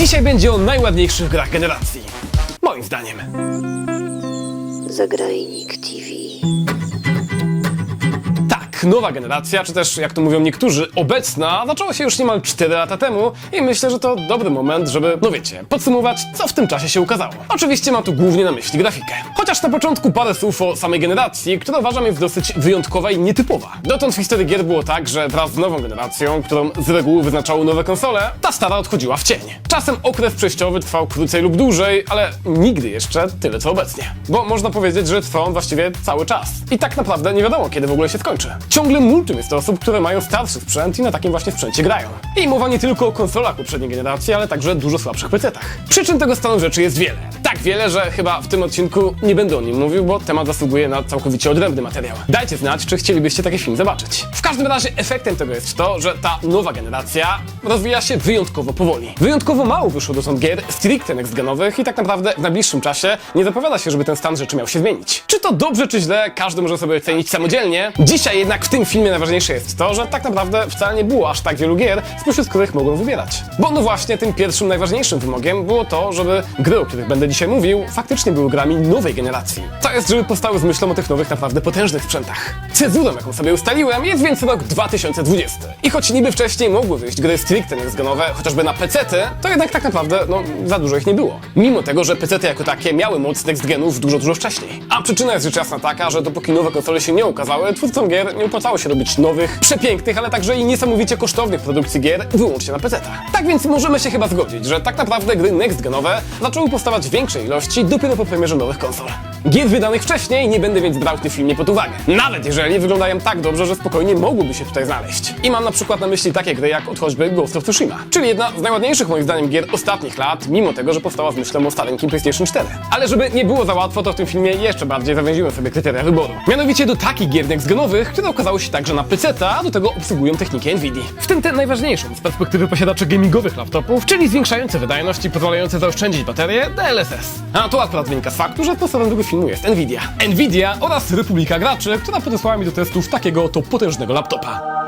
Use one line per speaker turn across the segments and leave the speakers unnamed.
Dzisiaj będzie o najładniejszych grach generacji. Moim zdaniem.
Zagrajnik TV.
Nowa generacja, czy też jak to mówią niektórzy, obecna, zaczęła się już niemal 4 lata temu i myślę, że to dobry moment, żeby, no wiecie, podsumować, co w tym czasie się ukazało. Oczywiście mam tu głównie na myśli grafikę. Chociaż na początku parę słów o samej generacji, która uważam jest dosyć wyjątkowa i nietypowa. Dotąd w historii gier było tak, że wraz z nową generacją, którą z reguły wyznaczały nowe konsole, ta stara odchodziła w cień. Czasem okres przejściowy trwał krócej lub dłużej, ale nigdy jeszcze tyle co obecnie. Bo można powiedzieć, że trwa on właściwie cały czas. I tak naprawdę nie wiadomo, kiedy w ogóle się skończy. Ciągle multum jest to osób, które mają starszy sprzęt i na takim właśnie sprzęcie grają. I mowa nie tylko o konsolach poprzedniej generacji, ale także dużo słabszych PC-tach. Przyczyn tego stanu rzeczy jest wiele. Tak wiele, że chyba w tym odcinku nie będę o nim mówił, bo temat zasługuje na całkowicie odrębny materiał. Dajcie znać, czy chcielibyście taki film zobaczyć. W każdym razie efektem tego jest to, że ta nowa generacja rozwija się wyjątkowo powoli. Wyjątkowo mało wyszło dotąd gier stricte next-genowych i tak naprawdę w najbliższym czasie nie zapowiada się, żeby ten stan rzeczy miał się zmienić. Czy to dobrze, czy źle, każdy może sobie ocenić samodzielnie. Dzisiaj jednak w tym filmie najważniejsze jest to, że tak naprawdę wcale nie było aż tak wielu gier, spośród których mogłem wybierać. Bo no właśnie tym pierwszym, najważniejszym wymogiem było to, żeby gry, o których będę dzisiaj mówił, faktycznie były grami nowej generacji. To jest, żeby powstały z myślą o tych nowych, naprawdę potężnych sprzętach. Cezurą, jaką sobie ustaliłem, jest więc rok 2020. I choć niby wcześniej mogły wyjść gry stricte next-genowe, chociażby na PC-ty, to jednak tak naprawdę, no, za dużo ich nie było. Mimo tego, że PC-ty jako takie miały moc next-genów dużo, dużo wcześniej. A przyczyna jest rzecz jasna taka, że dopóki nowe konsole się nie ukazały, twórcom gier nie opłacało się robić nowych, przepięknych, ale także i niesamowicie kosztownych produkcji gier wyłącznie na PC-tach. Tak więc możemy się chyba zgodzić, że tak naprawdę gry next-genowe zaczęły powstawać w większej ilości dopiero po premierze nowych konsol. Gier wydanych wcześniej nie będę więc brał w tym filmie pod uwagę. Nawet jeżeli wyglądają tak dobrze, że spokojnie mogłyby się tutaj znaleźć. I mam na przykład na myśli takie gry jak od choćby Ghost of Tsushima, czyli jedna z najładniejszych moim zdaniem gier ostatnich lat, mimo tego, że powstała z myślą o starenkim PlayStation 4. Ale żeby nie było za łatwo, to w tym filmie jeszcze bardziej zawęziłem sobie kryteria wyboru. Mianowicie do takich gier next-genowych, które okazały się także na PC, a do tego obsługują technikę Nvidia. W tym tę najważniejszą z perspektywy posiadaczy gamingowych laptopów, czyli zwiększające wydajność i pozwalające zaoszczędzić baterię DLSS. A to akurat wynika z faktu, że sponsorem tego filmu jest Nvidia. Nvidia oraz Republika Graczy, która podesłała mi do testów takiego oto potężnego laptopa.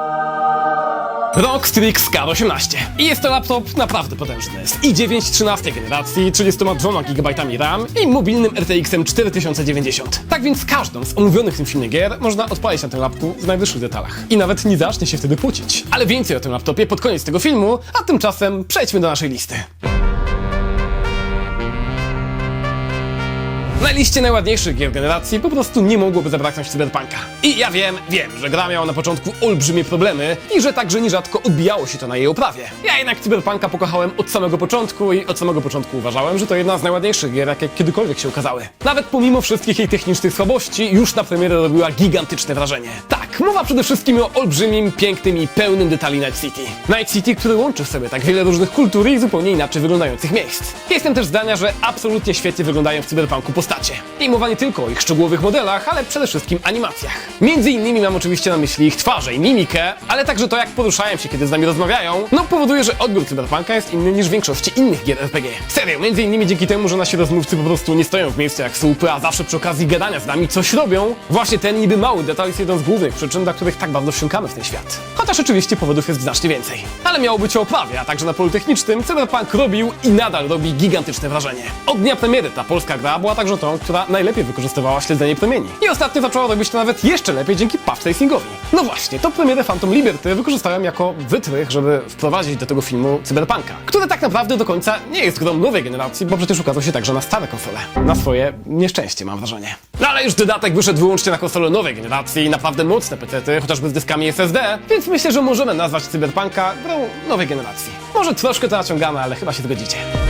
ROG Strix K18. I jest to laptop naprawdę potężny. Z i9 13 generacji, 32 GB RAM i mobilnym RTX 4090. Tak więc każdą z omówionych w tym filmie gier można odpalić na tym lapku w najwyższych detalach. I nawet nie zacznie się wtedy płucić. Ale więcej o tym laptopie pod koniec tego filmu, a tymczasem przejdźmy do naszej listy. Na liście najładniejszych gier generacji po prostu nie mogłoby zabraknąć Cyberpunka. I ja wiem, wiem, że gra miała na początku olbrzymie problemy i że także nierzadko odbijało się to na jej oprawie. Ja jednak Cyberpunka pokochałem od samego początku i od samego początku uważałem, że to jedna z najładniejszych gier, jakie kiedykolwiek się ukazały. Nawet pomimo wszystkich jej technicznych słabości, już na premierę robiła gigantyczne wrażenie. Tak, mowa przede wszystkim o olbrzymim, pięknym i pełnym detali Night City. Night City, który łączy w sobie tak wiele różnych kultur i zupełnie inaczej wyglądających miejsc. Jestem też zdania, że absolutnie świetnie wyglądają w Cyberpunku postacie. I mowa nie tylko o ich szczegółowych modelach, ale przede wszystkim animacjach. Między innymi mam oczywiście na myśli ich twarze i mimikę, ale także to jak poruszają się, kiedy z nami rozmawiają, no powoduje, że odbiór Cyberpunka jest inny niż w większości innych gier RPG. Serio, między innymi dzięki temu, że nasi rozmówcy po prostu nie stoją w miejscu jak słupy, a zawsze przy okazji gadania z nami coś robią, właśnie ten niby mały detal jest jedną z głównych przyczyn, dla których tak bardzo wsiąkamy w ten świat. Chociaż oczywiście powodów jest znacznie więcej. Ale miało być o oprawie, a także na polu technicznym Cyberpunk robił i nadal robi gigantyczne wrażenie. Od dnia premiery ta polska gra była także tą, która najlepiej wykorzystywała śledzenie promieni. I ostatnio zaczęła robić to nawet jeszcze lepiej dzięki patch tracingowi. No właśnie, to premierę Phantom Liberty wykorzystałem jako wytrych, żeby wprowadzić do tego filmu Cyberpunka, który tak naprawdę do końca nie jest grą nowej generacji, bo przecież ukazał się także na stare konsole. Na swoje nieszczęście, mam wrażenie. No ale już dodatek wyszedł wyłącznie na konsole nowej generacji, naprawdę mocne PC-ty, chociażby z dyskami SSD, więc myślę, że możemy nazwać Cyberpunka grą nowej generacji. Może troszkę to naciągamy, ale chyba się zgodzicie.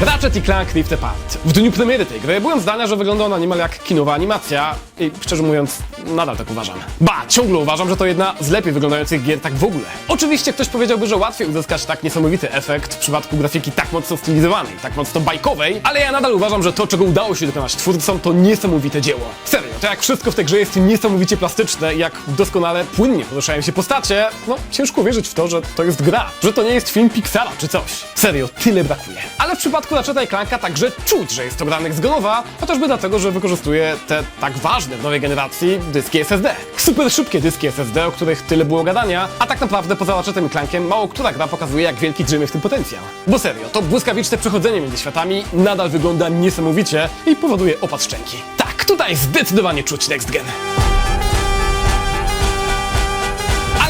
Ratchet i Clank Rift Apart. W dniu premiery tej gry byłem zdania, że wygląda ona niemal jak kinowa animacja i szczerze mówiąc, nadal tak uważam. Ba, ciągle uważam, że to jedna z lepiej wyglądających gier tak w ogóle. Oczywiście ktoś powiedziałby, że łatwiej uzyskać tak niesamowity efekt w przypadku grafiki tak mocno stylizowanej, tak mocno bajkowej, ale ja nadal uważam, że to, czego udało się dokonać twórcom, to niesamowite dzieło. Serio, to jak wszystko w tej grze jest niesamowicie plastyczne i jak doskonale płynnie poruszają się postacie, no ciężko wierzyć w to, że to jest gra, że to nie jest film Pixara czy coś. Serio, tyle brakuje. Ale w przypadku przypadku Ratcheta Clanka także czuć, że jest to gra next-genowa, chociażby dlatego, że wykorzystuje te tak ważne w nowej generacji dyski SSD. Super szybkie dyski SSD, o których tyle było gadania, a tak naprawdę poza Ratchetem Clankiem mało która gra pokazuje, jak wielki drzemie w tym potencjał. Bo serio, to błyskawiczne przechodzenie między światami nadal wygląda niesamowicie i powoduje opad szczęki. Tak, tutaj zdecydowanie czuć next gen.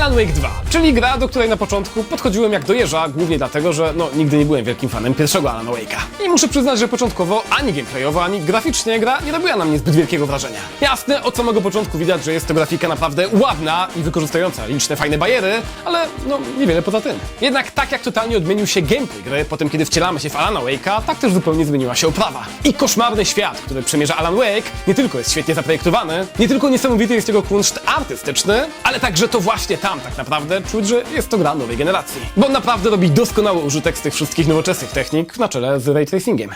Alan Wake 2, czyli gra, do której na początku podchodziłem jak do jeża, głównie dlatego, że no, nigdy nie byłem wielkim fanem pierwszego Alan Wake'a. I muszę przyznać, że początkowo ani gameplayowo, ani graficznie gra nie robiła na mnie zbyt wielkiego wrażenia. Jasne, od samego początku widać, że jest to grafika naprawdę ładna i wykorzystująca liczne fajne bariery, ale no niewiele poza tym. Jednak tak jak totalnie odmienił się gameplay gry po tym, kiedy wcielamy się w Alana Wake'a, tak też zupełnie zmieniła się oprawa. I koszmarny świat, który przemierza Alan Wake, nie tylko jest świetnie zaprojektowany, nie tylko niesamowity jest jego kunszt artystyczny, ale także to właśnie tam tak naprawdę czuć, że jest to gra nowej generacji. Bo naprawdę robi doskonały użytek z tych wszystkich nowoczesnych technik na czele z ray tracingiem.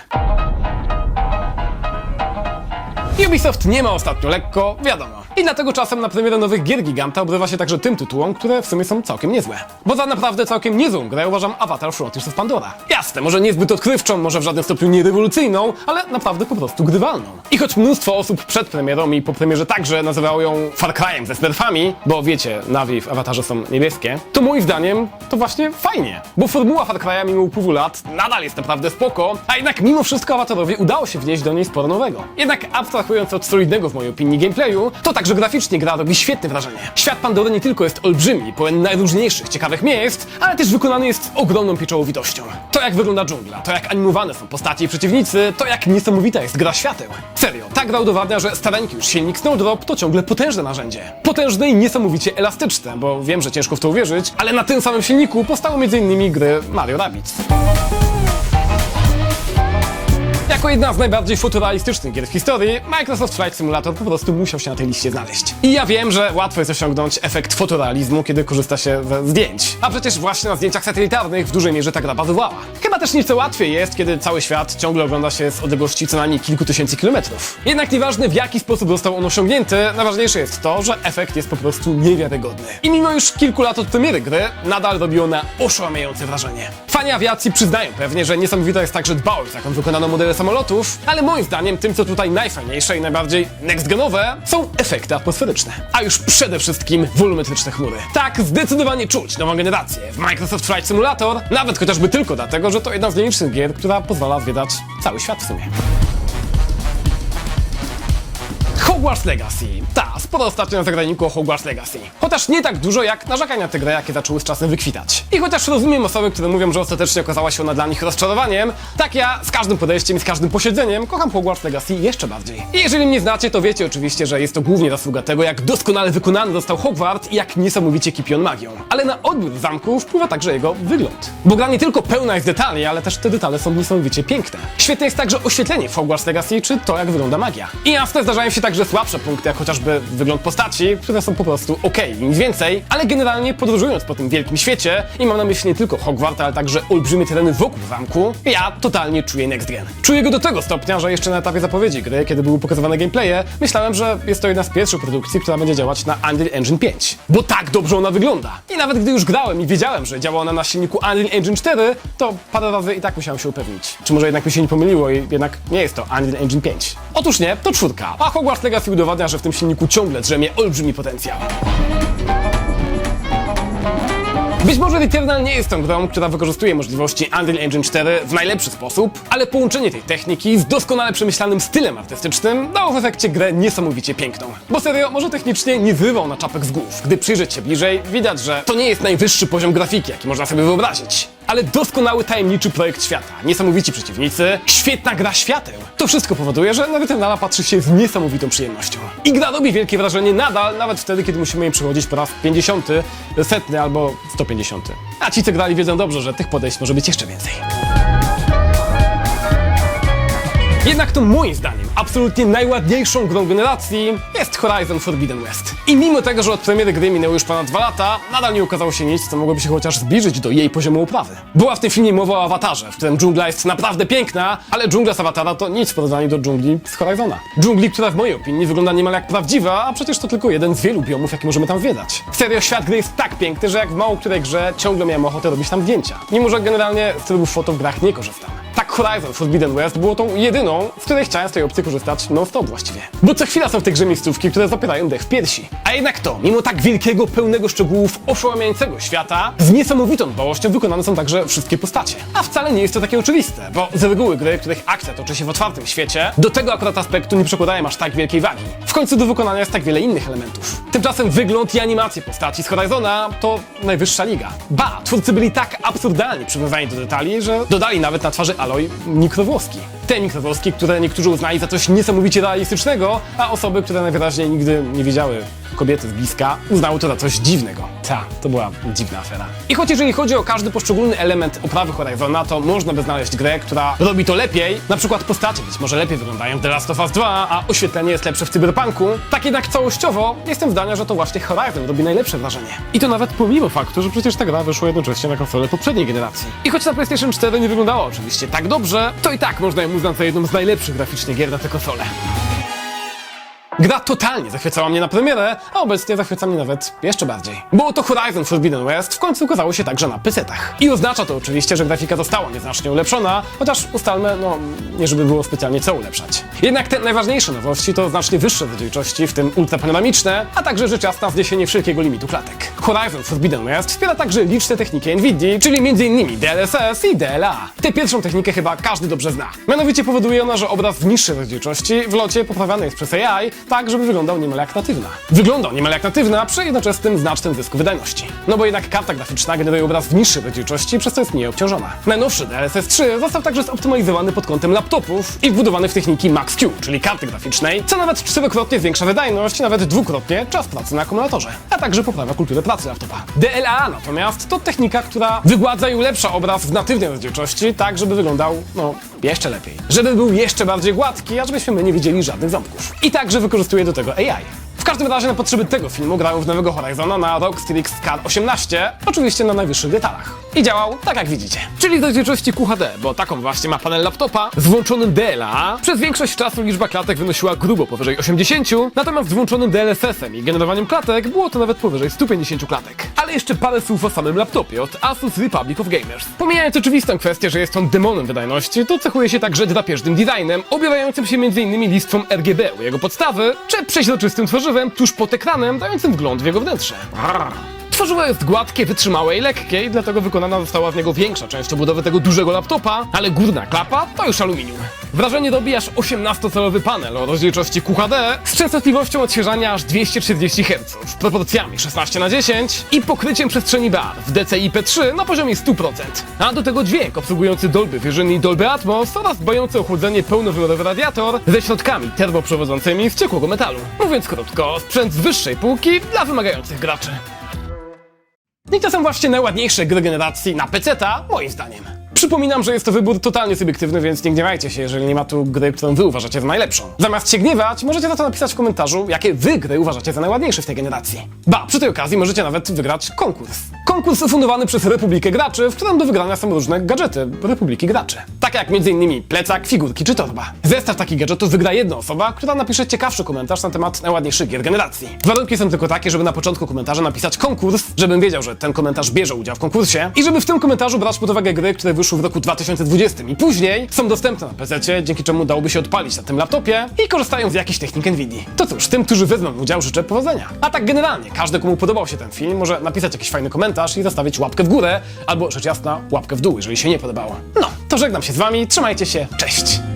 Ubisoft nie ma ostatnio lekko, wiadomo. I dlatego czasem na premierę nowych gier Giganta obrywa się także tym tytułom, które w sumie są całkiem niezłe. Bo za naprawdę całkiem niezłą grę uważam Avatar Frontiers of Pandora. Jasne, może niezbyt odkrywczą, może w żadnym stopniu nie rewolucyjną, ale naprawdę po prostu grywalną. I choć mnóstwo osób przed premierą i po premierze także nazywało ją Far Cry'em ze smurfami, bo wiecie, nawi w Avatarze są niebieskie, to moim zdaniem to właśnie fajnie. Bo formuła Far Cry'a mimo upływu lat nadal jest naprawdę spoko, a jednak mimo wszystko Avatarowi udało się wnieść do niej sporo nowego. Jednak abstrahując od solidnego w mojej opinii gameplayu, to także graficznie gra robi świetne wrażenie. Świat Pandory nie tylko jest olbrzymi, pełen najróżniejszych ciekawych miejsc, ale też wykonany jest z ogromną pieczołowitością. To jak wygląda dżungla, to jak animowane są postacie i przeciwnicy, to jak niesamowita jest gra świateł. Serio, ta gra udowadnia, że starańki już silnik Snowdrop to ciągle potężne narzędzie. Potężne i niesamowicie elastyczne, bo wiem, że ciężko w to uwierzyć, ale na tym samym silniku powstały m.in. gry Mario Rabbids. Jako jedna z najbardziej futuralistycznych gier w historii, Microsoft Flight Simulator po prostu musiał się na tej liście znaleźć. I ja wiem, że łatwo jest osiągnąć efekt fotorealizmu, kiedy korzysta się ze zdjęć. A przecież właśnie na zdjęciach satelitarnych w dużej mierze ta gra bazowała. Chyba też nieco łatwiej jest, kiedy cały świat ciągle ogląda się z odległości co najmniej kilku tysięcy kilometrów. Jednak nieważne w jaki sposób został on osiągnięty, najważniejsze jest to, że efekt jest po prostu niewiarygodny. I mimo już kilku lat od premiery gry, nadal robi ona oszałamiające wrażenie. Fani awiacji przyznają pewnie, że niesamowita jest także dbałość, jaką wykonano modele samolotów, ale moim zdaniem tym, co tutaj najfajniejsze i najbardziej next-genowe, są efekty atmosferyczne. A już przede wszystkim wolumetryczne chmury. Tak, zdecydowanie czuć nową generację w Microsoft Flight Simulator, nawet chociażby tylko dlatego, że to jedna z nielicznych gier, która pozwala zwiedzać cały świat w sumie. Hogwarts Legacy. Ta, sporo ostatnio zagraniku o Hogwarts Legacy. Chociaż nie tak dużo jak narzekania na tę grę, jakie zaczęły z czasem wykwitać. I chociaż rozumiem osoby, które mówią, że ostatecznie okazała się ona dla nich rozczarowaniem, tak ja z każdym podejściem i z każdym posiedzeniem kocham Hogwarts Legacy jeszcze bardziej. I jeżeli mnie znacie, to wiecie oczywiście, że jest to głównie zasługa tego, jak doskonale wykonany został Hogwarts i jak niesamowicie kipi on magią. Ale na odbiór zamku wpływa także jego wygląd. Bo gra nie tylko pełna jest detali, ale też te detale są niesamowicie piękne. Świetne jest także oświetlenie w Hogwarts Legacy, czy to jak wygląda magia. I jasne, zdarzają się także słabsze punkty, jak chociażby wygląd postaci, które są po prostu ok, nic więcej, ale generalnie podróżując po tym wielkim świecie, i mam na myśli nie tylko Hogwart, ale także olbrzymie tereny wokół zamku, ja totalnie czuję next gen. Czuję go do tego stopnia, że jeszcze na etapie zapowiedzi gry, kiedy były pokazywane gameplaye, myślałem, że jest to jedna z pierwszych produkcji, która będzie działać na Unreal Engine 5. Bo tak dobrze ona wygląda. I nawet gdy już grałem i wiedziałem, że działa ona na silniku Unreal Engine 4, to parę razy i tak musiałem się upewnić. Czy może jednak mi się nie pomyliło i jednak nie jest to Unreal Engine 5. Otóż nie, to czwórka, a Hogwarts Legacy udowadnia, że w tym silniku ciągle drzemie olbrzymi potencjał. Być może Returnal nie jest tą grą, która wykorzystuje możliwości Unreal Engine 4 w najlepszy sposób, ale połączenie tej techniki z doskonale przemyślanym stylem artystycznym dało w efekcie grę niesamowicie piękną. Bo serio, może technicznie nie wywał na czapek z głów. Gdy przyjrzeć się bliżej, widać, że to nie jest najwyższy poziom grafiki, jaki można sobie wyobrazić. Ale doskonały, tajemniczy projekt świata, niesamowici przeciwnicy, świetna gra świateł. To wszystko powoduje, że na Returnala patrzy się z niesamowitą przyjemnością. I gra robi wielkie wrażenie nadal, nawet wtedy, kiedy musimy jej przechodzić po raz 50, setny albo 150. A ci, co grali, wiedzą dobrze, że tych podejść może być jeszcze więcej. Jednak to moim zdaniem absolutnie najładniejszą grą generacji jest Horizon Forbidden West. I mimo tego, że od premiery gry minęło już ponad dwa lata, nadal nie ukazało się nic, co mogłoby się chociaż zbliżyć do jej poziomu uprawy. Była w tym filmie mowa o awatarze, w którym dżungla jest naprawdę piękna, ale dżungla z awatara to nic w porównaniu do dżungli z Horizona. Dżungli, która w mojej opinii wygląda niemal jak prawdziwa, a przecież to tylko jeden z wielu biomów, jakie możemy tam zwiedzać. Serio, świat gry jest tak piękny, że jak w mało której grze ciągle miałem ochotę robić tam zdjęcia. Mimo, że generalnie z trybów foto w grach nie korzystam. Horizon Forbidden West było tą jedyną, z której chciałem z tej opcji korzystać non-stop właściwie. Bo co chwila są w tej grze miejscówki, które zapierają dech w piersi. A jednak to, mimo tak wielkiego, pełnego szczegółów, oszałamiającego świata, z niesamowitą dbałością wykonane są także wszystkie postacie. A wcale nie jest to takie oczywiste, bo z reguły gry, których akcja toczy się w otwartym świecie, do tego akurat aspektu nie przykładają aż tak wielkiej wagi. W końcu do wykonania jest tak wiele innych elementów. Tymczasem wygląd i animacje postaci z Horizona to najwyższa liga. Ba, twórcy byli tak absurdalnie przywiązani do detali, że dodali nawet na twarzy Aloy Никнововский. Te mikrowłoski, które niektórzy uznali za coś niesamowicie realistycznego, a osoby, które najwyraźniej nigdy nie widziały kobiety z bliska, uznały to za coś dziwnego. Ta, to była dziwna afera. I choć jeżeli chodzi o każdy poszczególny element oprawy Horizona, to można by znaleźć grę, która robi to lepiej. Na przykład postacie być może lepiej wyglądają w The Last of Us 2, a oświetlenie jest lepsze w Cyberpunku. Tak jednak całościowo jestem zdania, że to właśnie Horizon robi najlepsze wrażenie. I to nawet pomimo faktu, że przecież ta gra wyszła jednocześnie na konsolę poprzedniej generacji. I choć na PlayStation 4 nie wyglądała oczywiście tak dobrze, to i tak można ją uznać za jedną z najlepszych graficznie gier na tę konsolę. Gra totalnie zachwycała mnie na premierę, a obecnie zachwyca mnie nawet jeszcze bardziej. Było to Horizon Forbidden West w końcu ukazało się także na PC-tach. I oznacza to oczywiście, że grafika została nieznacznie ulepszona, chociaż ustalmy, no, nie żeby było specjalnie co ulepszać. Jednak te najważniejsze nowości to znacznie wyższe rozdzielczości, w tym ultrapanoramiczne, a także rzecz jasna zniesienie wszelkiego limitu klatek. Horizon Forbidden West wspiera także liczne techniki NVIDIA, czyli m.in. DLSS i DLA. Tę pierwszą technikę chyba każdy dobrze zna. Mianowicie powoduje ona, że obraz w niższej rozdzielczości w locie poprawiany jest przez AI, tak żeby wyglądał niemal jak natywna. Wyglądał niemal jak natywna przy jednoczesnym znacznym zysku wydajności. No bo jednak karta graficzna generuje obraz w niższej rozdzielczości, przez co jest mniej obciążona. Najnowszy DLSS 3 został także zoptymalizowany pod kątem laptopów i wbudowany w techniki Max-Q, czyli karty graficznej, co nawet czterokrotnie zwiększa wydajność, nawet dwukrotnie czas pracy na akumulatorze, a także poprawia kulturę pracy laptopa. DLA natomiast to technika, która wygładza i ulepsza obraz w natywnej rozdzielczości, tak żeby wyglądał, no, jeszcze lepiej. Żeby był jeszcze bardziej gładki, a żebyśmy my nie widzieli żadnych ząbków. I także wykorzystuje do tego AI. W każdym razie na potrzeby tego filmu grałem w nowego Horizona na ROG Strix Car 18, oczywiście na najwyższych detalach. I działał tak jak widzicie. Czyli w rozdzielczości QHD, bo taką właśnie ma panel laptopa z włączonym DLA. Przez większość czasu liczba klatek wynosiła grubo powyżej 80, natomiast z włączonym DLSS-em i generowaniem klatek było to nawet powyżej 150 klatek. Ale jeszcze parę słów o samym laptopie od Asus Republic of Gamers. Pomijając oczywistą kwestię, że jest on demonem wydajności, to cechuje się także drapieżnym designem, objawającym się m.in. listwą RGB u jego podstawy, czy przeźroczystym tworzywem tuż pod ekranem, dającym wgląd w jego wnętrze. Tworzywo jest gładkie, wytrzymałe i lekkie i dlatego wykonana została w niego większa część obudowy tego dużego laptopa, ale górna klapa to już aluminium. Wrażenie robi aż 18-calowy panel o rozdzielczości QHD z częstotliwością odświeżania aż 240 Hz, proporcjami 16 na 10 i pokryciem przestrzeni bar w DCI-P3 na poziomie 100%. A do tego dźwięk obsługujący Dolby Vision i Dolby Atmos oraz dbający o chłodzenie pełnowymiarowy radiator ze środkami termoprzewodzącymi z ciekłego metalu. Mówiąc krótko, sprzęt z wyższej półki dla wymagających graczy. I to są właśnie najładniejsze gry generacji na PC-ta, moim zdaniem. Przypominam, że jest to wybór totalnie subiektywny, więc nie gniewajcie się, jeżeli nie ma tu gry, którą wy uważacie za najlepszą. Zamiast się gniewać, możecie za to napisać w komentarzu, jakie wy gry uważacie za najładniejsze w tej generacji. Ba, przy tej okazji możecie nawet wygrać konkurs. Konkurs ufundowany przez Republikę Graczy, w którym do wygrania są różne gadżety Republiki Graczy. Takie jak m.in. plecak, figurki czy torba. Zestaw takich gadżetów wygra jedna osoba, która napisze ciekawszy komentarz na temat najładniejszych gier generacji. Warunki są tylko takie, żeby na początku komentarza napisać konkurs, żebym wiedział, że ten komentarz bierze udział w konkursie i żeby w tym komentarzu brać pod uwagę gry, które wyszły w roku 2020 i później są dostępne na PC, dzięki czemu dałoby się odpalić na tym laptopie i korzystają z jakichś technik NVIDIA. To cóż, tym, którzy wezmą udział, życzę powodzenia. A tak generalnie, każdy, komu podobał się ten film, może napisać jakiś fajny komentarz i zostawić łapkę w górę, albo rzecz jasna, łapkę w dół, jeżeli się nie podobało. No, to żegnam się z wami, trzymajcie się, cześć!